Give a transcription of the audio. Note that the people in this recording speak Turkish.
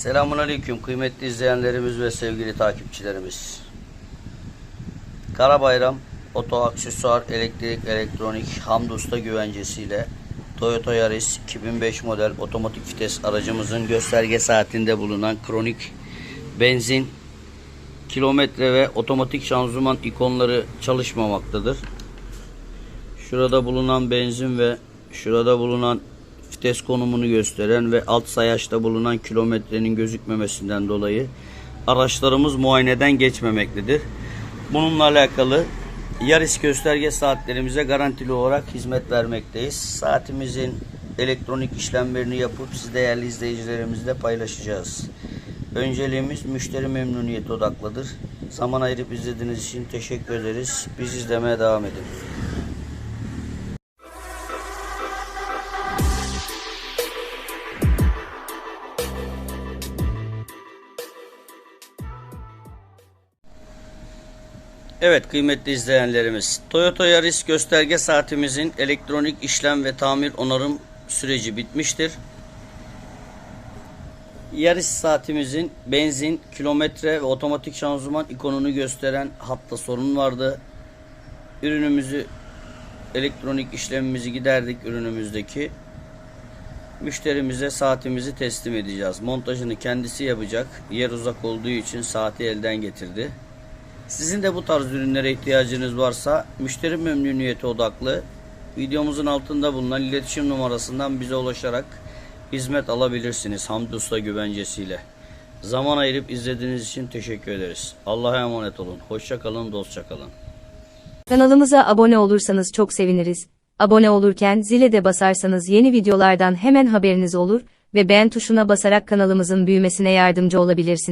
Selamun Aleyküm kıymetli izleyenlerimiz ve sevgili takipçilerimiz. Karabayram Oto Aksesuar Elektrik Elektronik Hamdusta güvencesiyle Toyota Yaris 2005 model otomatik vites aracımızın gösterge saatinde bulunan kronik benzin kilometre ve otomatik şanzıman ikonları çalışmamaktadır. Şurada bulunan benzin ve şurada bulunan vites konumunu gösteren ve alt sayaçta bulunan kilometrenin gözükmemesinden dolayı araçlarımız muayeneden geçmemektedir. Bununla alakalı Yaris gösterge saatlerimize garantili olarak hizmet vermekteyiz. Saatimizin elektronik işlemlerini yapıp siz değerli izleyicilerimizle paylaşacağız. Önceliğimiz müşteri memnuniyeti odaklıdır. Zaman ayırıp izlediğiniz için teşekkür ederiz. Biz izlemeye devam edin. Evet kıymetli izleyenlerimiz. Toyota Yaris gösterge saatimizin elektronik işlem ve tamir onarım süreci bitmiştir. Yaris saatimizin benzin, kilometre ve otomatik şanzıman ikonunu gösteren hatta sorun vardı. Ürünümüzü elektronik işlemimizi giderdik ürünümüzdeki. Müşterimize saatimizi teslim edeceğiz. Montajını kendisi yapacak. Yer uzak olduğu için saati elden getirdi. Sizin de bu tarz ürünlere ihtiyacınız varsa müşteri memnuniyeti odaklı videomuzun altında bulunan iletişim numarasından bize ulaşarak hizmet alabilirsiniz Hamdi Usta güvencesiyle. Zaman ayırıp izlediğiniz için teşekkür ederiz. Allah'a emanet olun. Hoşça kalın, dostça kalın. Kanalımıza abone olursanız çok seviniriz. Abone olurken zile de basarsanız yeni videolardan hemen haberiniz olur ve beğen tuşuna basarak kanalımızın büyümesine yardımcı olabilirsiniz.